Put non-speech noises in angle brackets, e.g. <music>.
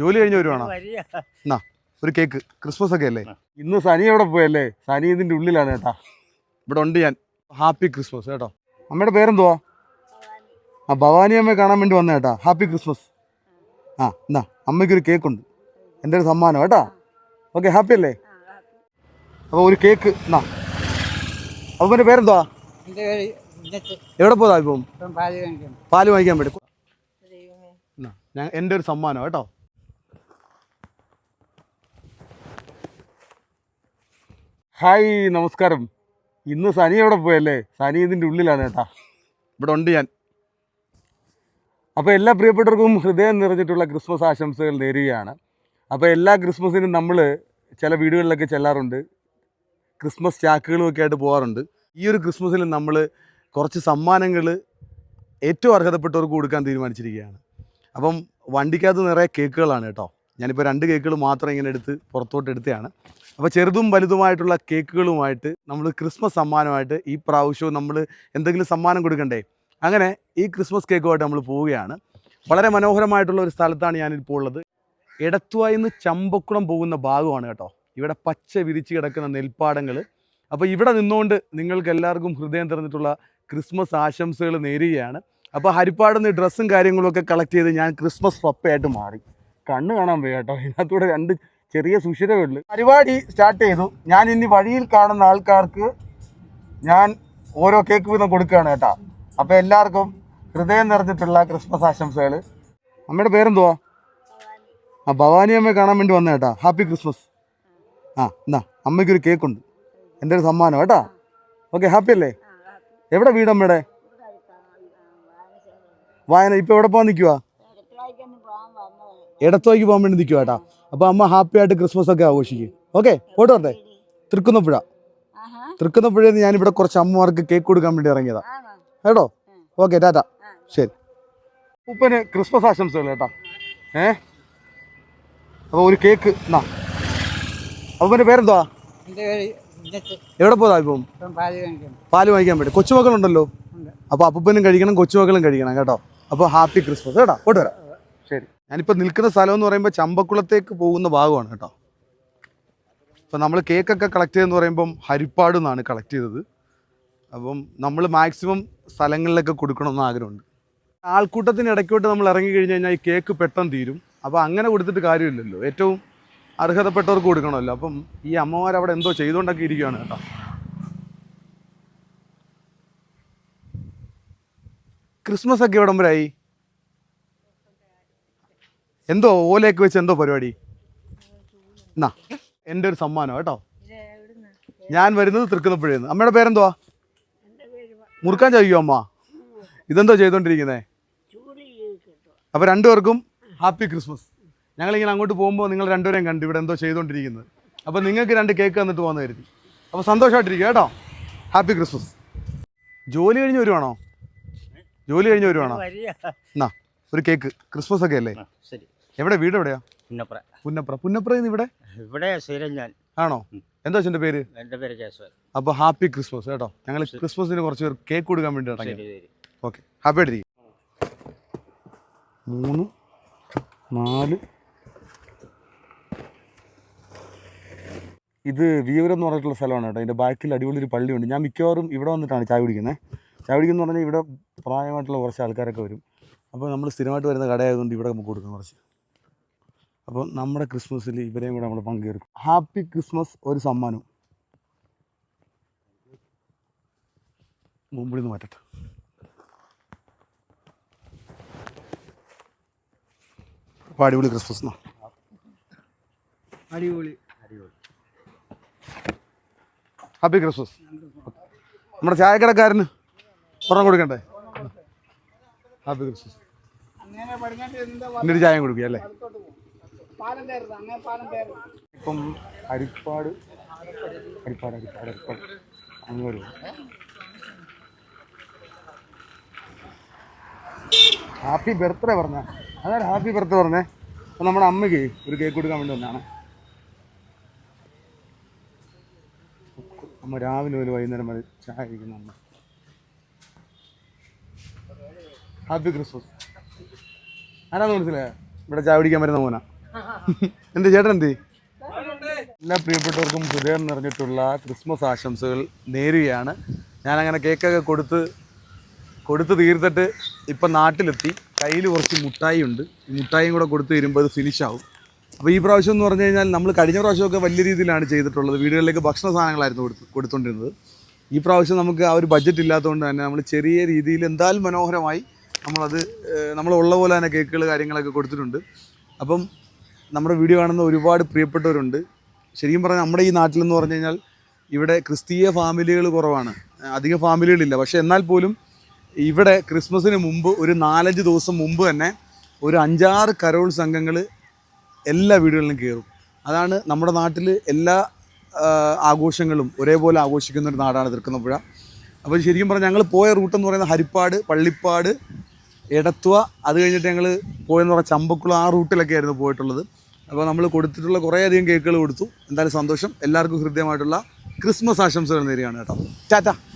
ജോലി കഴിഞ്ഞ് വരുവാണോ? എന്നാ ഒരു കേക്ക്. ക്രിസ്മസ് ഒക്കെ അല്ലേ? ഇന്ന് സനി എവിടെ പോയല്ലേ? സനി ഇതിന്റെ ഉള്ളിലാണ് കേട്ടാ. ഇവിടെ ഉണ്ട് ഞാൻ. ഹാപ്പി ക്രിസ്മസ് കേട്ടോ. അമ്മയുടെ പേരെന്തുവാ? ആ ഭവാനി അമ്മയെ കാണാൻ വേണ്ടി വന്ന കേട്ടാ. Happy Christmas. ആ എന്നാ അമ്മയ്ക്കൊരു കേക്ക് ഉണ്ട് എന്റെ ഒരു സമ്മാനം കേട്ടാ. ഓക്കെ ഹാപ്പി അല്ലേ? അപ്പോൾ ഒരു കേക്ക് എന്നാ. അപ്പോൾ എന്റെ പേരെന്തുവാ? എവിടെ പോയതാ ഇപ്പം? പാൽ വാങ്ങിക്കാൻ വേണ്ടി. എന്റെ ഒരു സമ്മാനം കേട്ടോ. ഹായ് നമസ്കാരം. ഇന്ന് സനി എവിടെ പോയല്ലേ? സനി ഇതിന്റെ ഉള്ളിലാണ് കേട്ടാ. ഇവിടെ ഉണ്ട് ഞാൻ. അപ്പോൾ എല്ലാ പ്രിയപ്പെട്ടവർക്കും ഹൃദയം നിറഞ്ഞിട്ടുള്ള ക്രിസ്മസ് ആശംസകൾ നേരുകയാണ്. അപ്പോൾ എല്ലാ ക്രിസ്മസിനും നമ്മൾ ചില വീടുകളിലൊക്കെ ചെല്ലാറുണ്ട്. ക്രിസ്മസ് ചാക്കുകളുമൊക്കെ ആയിട്ട് പോകാറുണ്ട് ഈ ഒരു ക്രിസ്മസിൽ നമ്മൾ കുറച്ച് സമ്മാനങ്ങൾ ഏറ്റവും അർഹതപ്പെട്ടവർക്ക് കൊടുക്കാൻ തീരുമാനിച്ചിരിക്കുകയാണ്. അപ്പം വണ്ടിക്കകത്ത് നിറയെ കേക്കുകളാണ് കേട്ടോ. ഞാനിപ്പോൾ രണ്ട് കേക്കുകൾ മാത്രം ഇങ്ങനെ എടുത്ത് പുറത്തോട്ട് എടുത്തതാണ്. അപ്പോൾ ചെറുതും വലുതുമായിട്ടുള്ള കേക്കുകളുമായിട്ട് നമ്മൾ ക്രിസ്മസ് സമ്മാനമായിട്ട് ഈ പ്രാവശ്യവും നമ്മൾ എന്തെങ്കിലും സമ്മാനം കൊടുക്കണ്ടേ? അങ്ങനെ ഈ ക്രിസ്മസ് കേക്കുമായിട്ട് നമ്മൾ പോവുകയാണ്. വളരെ മനോഹരമായിട്ടുള്ള ഒരു സ്ഥലത്താണ് ഞാനിപ്പോൾ ഉള്ളത് ഇടത്തുവായി നിന്ന് ചമ്പക്കുളം പോകുന്ന ഭാഗമാണ് കേട്ടോ. ഇവിടെ പച്ച വിരിച്ച് കിടക്കുന്ന നെൽപ്പാടങ്ങൾ അപ്പോൾ ഇവിടെ നിന്നുകൊണ്ട് നിങ്ങൾക്ക് എല്ലാവർക്കും ഹൃദയം തുറന്നിട്ടുള്ള ക്രിസ്മസ് ആശംസകൾ നേരുകയാണ്. അപ്പോൾ ഹരിപ്പാട് നിന്ന് ഡ്രസ്സും കാര്യങ്ങളൊക്കെ കളക്ട് ചെയ്ത് ഞാൻ ക്രിസ്മസ് പപ്പയായിട്ട് മാറി. കണ്ണ് കാണാൻ പോയി കേട്ടോ. ഇതിനകത്തൂടെ രണ്ട് ചെറിയ സുഷിരകളിൽ പരിപാടി സ്റ്റാർട്ട് ചെയ്തു. ഞാൻ ഇനി വഴിയിൽ കാണുന്ന ആൾക്കാർക്ക് ഞാൻ ഓരോ കേക്ക് വീതം കൊടുക്കുകയാണ് കേട്ടോ. അപ്പോൾ എല്ലാവർക്കും ഹൃദയം നിറഞ്ഞിട്ടുള്ള ക്രിസ്മസ് ആശംസകൾ അമ്മയുടെ പേരെന്തുവാ? ആ ഭവാനി അമ്മയെ കാണാൻ വേണ്ടി വന്ന കേട്ടാ. ഹാപ്പി ക്രിസ്മസ് ആ എന്നാ അമ്മയ്ക്കൊരു കേക്കുണ്ട് എന്റെ ഒരു സമ്മാനം കേട്ടാ. ഓക്കെ ഹാപ്പി അല്ലേ? എവിടെ വീട് അമ്മയുടെ? വായന ഇപ്പൊ എവിടെ പോകാൻ നിൽക്കുവാ ഇടത്തോയ്ക്ക് പോകാൻ വേണ്ടി നിൽക്കുക കേട്ടാ. അപ്പൊ അമ്മ ഹാപ്പി ആയിട്ട് ക്രിസ്മസ് ഒക്കെ ആഘോഷിക്കും. ഓക്കെ പോട്ട് വരട്ടെ. തൃക്കുന്നപ്പുഴ. തൃക്കുന്നപ്പുഴയിൽ ഞാൻ ഞാനിവിടെ കുറച്ച് അമ്മമാർക്ക് കേക്ക് കൊടുക്കാൻ വേണ്ടി ഇറങ്ങിയതാ. കേട്ടോ? Okay tata. ശരി. ഉപ്പന് ക്രിസ്മസ് ആശംസകൾ കേട്ടാ. ഏ? അപ്പോൾ ഒരു കേക്ക് എന്നാ അപ്പന്റെ പേരെന്തുവാ? എവിടെ പോതാ ഇപ്പം? പാൽ വാങ്ങിക്കാൻ വേണ്ടി. കൊച്ചുമക്കളുണ്ടല്ലോ അപ്പൊ അപ്പോൾ അപ്പനും കഴിക്കണം കൊച്ചുമക്കളും കഴിക്കണം കേട്ടോ. അപ്പോൾ ഹാപ്പി ക്രിസ്മസ് കേട്ടോ പോട്ട് വരാം. ശരി. ഞാനിപ്പോൾ നിൽക്കുന്ന സ്ഥലം എന്ന് പറയുമ്പോൾ ചമ്പക്കുളത്തേക്ക് പോകുന്ന ഭാഗമാണ് കേട്ടോ. അപ്പോൾ നമ്മൾ കേക്കൊക്കെ കളക്ട് ചെയ്തെന്ന് പറയുമ്പം ഹരിപ്പാട് നിന്നാണ് കളക്ട് ചെയ്തത്. അപ്പം നമ്മൾ മാക്സിമം സ്ഥലങ്ങളിലൊക്കെ കൊടുക്കണമെന്ന് ആഗ്രഹമുണ്ട്. ആൾക്കൂട്ടത്തിന് ഇടയ്ക്കോട്ട് നമ്മൾ ഇറങ്ങി കഴിഞ്ഞ് കഴിഞ്ഞാൽ ഈ കേക്ക് പെട്ടെന്ന് തീരും. അപ്പോൾ അങ്ങനെ കൊടുത്തിട്ട് കാര്യമില്ലല്ലോ. ഏറ്റവും അർഹതപ്പെട്ടവർക്ക് കൊടുക്കണമല്ലോ. അപ്പം ഈ അമ്മമാർ അവിടെ എന്തോ ചെയ്തുകൊണ്ടൊക്കെ ഇരിക്കുകയാണ് കേട്ടോ. ക്രിസ്മസ് ഒക്കെ എവിടം വരെ ആയി? എന്തോ ഓലയൊക്കെ വെച്ച് എന്തോ പരിപാടി? എന്നാ എന്റെ ഒരു സമ്മാനം കേട്ടോ. ഞാൻ വരുന്നത് തൃക്കുന്നപ്പുഴയിൽ നിന്ന്. അമ്മയുടെ പേരെന്തുവാ? മുറുക്കാൻ ചോദിക്കുമോ അമ്മ. ഇതെന്തോ ചെയ്തോണ്ടിരിക്കുന്നേ? അപ്പോൾ രണ്ടുപേർക്കും ഹാപ്പി ക്രിസ്മസ്. ഞങ്ങളിങ്ങനെ അങ്ങോട്ട് പോകുമ്പോൾ നിങ്ങൾ രണ്ടുപേരെയും കണ്ടു ഇവിടെ എന്തോ ചെയ്തുകൊണ്ടിരിക്കുന്നത് അപ്പോൾ നിങ്ങൾക്ക് രണ്ട് കേക്ക് തന്നിട്ട് പോകുന്ന കരുതി. അപ്പോൾ സന്തോഷമായിട്ടിരിക്കും കേട്ടോ. Happy Christmas. ജോലി കഴിഞ്ഞ് വരുവാണോ? ജോലി കഴിഞ്ഞ് വരുവാണോ? എന്നാ ഒരു കേക്ക്. ക്രിസ്മസ് ഒക്കെ അല്ലേ? ശരി. എവിടെ വീട് എവിടെയാ? പുന്നപ്ര. പുന്നപ്ര. പുന്നപ്ര ഇവിടെ? ഇവിടെ സ്ഥിരം ഞാൻ ആണോ എന്താ എന്റെ പേര്? എന്റെ പേര് കേശവൻ അപ്പോൾ ഹാപ്പി ക്രിസ്മസ് കേട്ടോ. ഞങ്ങൾ ക്രിസ്മസിന് കുറച്ച് പേർ കേക്ക് കൊടുക്കാൻ വേണ്ടി ഇറങ്ങി ഓക്കെ. ഹാപ്പി ആയിട്ടിരിക്കും. മൂന്ന് നാല്. ഇത് വീവരം എന്ന് പറഞ്ഞിട്ടുള്ള സ്ഥലമാണ് കേട്ടോ. ഇതിന്റെ ബാക്കിൽ അടിപൊളി ഒരു പള്ളിയുണ്ട്. ഞാൻ മിക്കവാറും ഇവിടെ വന്നിട്ടാണ് ചായ കുടിക്കുന്നത്. ചായ കുടിക്കുന്നു പറഞ്ഞാൽ ഇവിടെ പ്രായമായിട്ടുള്ള കുറച്ച് ആൾക്കാരൊക്കെ വരും. അപ്പോൾ നമ്മൾ സ്ഥിരമായിട്ട് വരുന്ന കടയായതുകൊണ്ട് ഇവിടെ നമുക്ക് കൊടുക്കാം കുറച്ച്. അപ്പോൾ നമ്മുടെ ക്രിസ്മസിൽ ഇവരെയും കൂടെ നമ്മൾ പങ്കെടുക്കും. ഹാപ്പി ക്രിസ്മസ് ഒരു സമ്മാനം. മുമ്പിൽ നിന്ന് മാറ്റട്ടെ. അപ്പോൾ അടിപൊളി ക്രിസ്മസ് എന്നാ. അടിപൊളി. Happy Christmas. നമ്മുടെ ചായക്കടക്കാരന് ഒരെണ്ണം കൊടുക്കണ്ടേ? Happy Christmas. എന്നിട്ട് ചായം കൊടുക്കുക അല്ലേ? ഇപ്പം ഹരിപ്പാട് ഹരിപ്പാട് ഹരിപ്പാട് ഹരിപ്പാട് അങ്ങ് വരും. ഹാപ്പി ബർത്ത്ഡേ പറഞ്ഞ. അതാണ് ഹാപ്പി ബർത്ത്ഡേ പറഞ്ഞേ. അപ്പം നമ്മുടെ അമ്മയ്ക്ക് ഒരു കേക്ക് കൊടുക്കാൻ വേണ്ടി വന്നാണ് അമ്മ രാവിലെ ഒരു വൈകുന്നേരം വരെ ചായ കഴിക്കുന്ന അമ്മ. ഹാപ്പി ക്രിസ്മസ് ആരാന്ന് മനസ്സിലായോ? ഇവിടെ ചായ പിടിക്കാൻ വരുന്ന മോനാ. <laughs> എന്റെ ചേട്ടൻ എന്ത്? എല്ലാ പ്രിയപ്പെട്ടവർക്കും ഹൃദയം നിറഞ്ഞിട്ടുള്ള ക്രിസ്മസ് ആശംസകൾ നേരുകയാണ്. ഞാനങ്ങനെ കേക്കൊക്കെ കൊടുത്ത് കൊടുത്ത് തീർത്തിട്ട് ഇപ്പം നാട്ടിലെത്തി. കയ്യിൽ കുറച്ച് മുട്ടായി ഉണ്ട് മുട്ടായും കൂടെ കൊടുത്ത് തരുമ്പോൾ അത് ഫിനിഷ് ആവും. അപ്പോൾ ഈ പ്രാവശ്യം എന്ന് പറഞ്ഞു കഴിഞ്ഞാൽ നമ്മൾ കഴിഞ്ഞ പ്രാവശ്യമൊക്കെ വലിയ രീതിയിലാണ് ചെയ്തിട്ടുള്ളത്. വീടുകളിലേക്ക് ഭക്ഷണ സാധനങ്ങളായിരുന്നു കൊടുത്ത് കൊടുത്തുകൊണ്ടിരുന്നത് ഈ പ്രാവശ്യം നമുക്ക് ആ ഒരു ബഡ്ജറ്റ് ഇല്ലാത്തതുകൊണ്ട് തന്നെ നമ്മൾ ചെറിയ രീതിയിൽ എന്തായാലും മനോഹരമായി നമ്മളത് നമ്മളുള്ള പോലെ തന്നെ കേക്കുകൾ കാര്യങ്ങളൊക്കെ കൊടുത്തിട്ടുണ്ട്. അപ്പം നമ്മുടെ വീഡിയോ കാണുന്ന ഒരുപാട് പ്രിയപ്പെട്ടവരുണ്ട്. ശരിക്കും പറഞ്ഞാൽ നമ്മുടെ ഈ നാട്ടിലെന്ന് പറഞ്ഞു കഴിഞ്ഞാൽ ഇവിടെ ക്രിസ്തീയ ഫാമിലികൾ കുറവാണ്. അധിക ഫാമിലികളില്ല. പക്ഷേ എന്നാൽ പോലും ഇവിടെ ക്രിസ്മസിന് മുമ്പ് ഒരു നാലഞ്ച് ദിവസം മുമ്പ് തന്നെ ഒരു അഞ്ചാറ് കരോൾ സംഘങ്ങൾ എല്ലാ വീടുകളിലും കയറും. അതാണ് നമ്മുടെ നാട്ടിൽ എല്ലാ ആഘോഷങ്ങളും ഒരേപോലെ ആഘോഷിക്കുന്ന ഒരു നാടാണ് തൃക്കുന്നപ്പുഴ അപ്പോൾ ശരിക്കും പറഞ്ഞാൽ ഞങ്ങൾ പോയ റൂട്ട് എന്ന് പറയുന്നത് ഹരിപ്പാട് പള്ളിപ്പാട് എടത്വ. അത് കഴിഞ്ഞിട്ട് ഞങ്ങൾ പോയെന്ന് പറഞ്ഞാൽ ചമ്പക്കുളം ആ റൂട്ടിലൊക്കെ ആയിരുന്നു പോയിട്ടുള്ളത്. അപ്പോൾ നമ്മൾ കൊടുത്തിട്ടുള്ള കുറേയധികം കേക്കുകൾ കൊടുത്തു. എന്തായാലും സന്തോഷം. എല്ലാവർക്കും ഹൃദ്യമായിട്ടുള്ള ക്രിസ്മസ് ആശംസകൾ നേരിയാണ് കേട്ടോ. ടാറ്റ.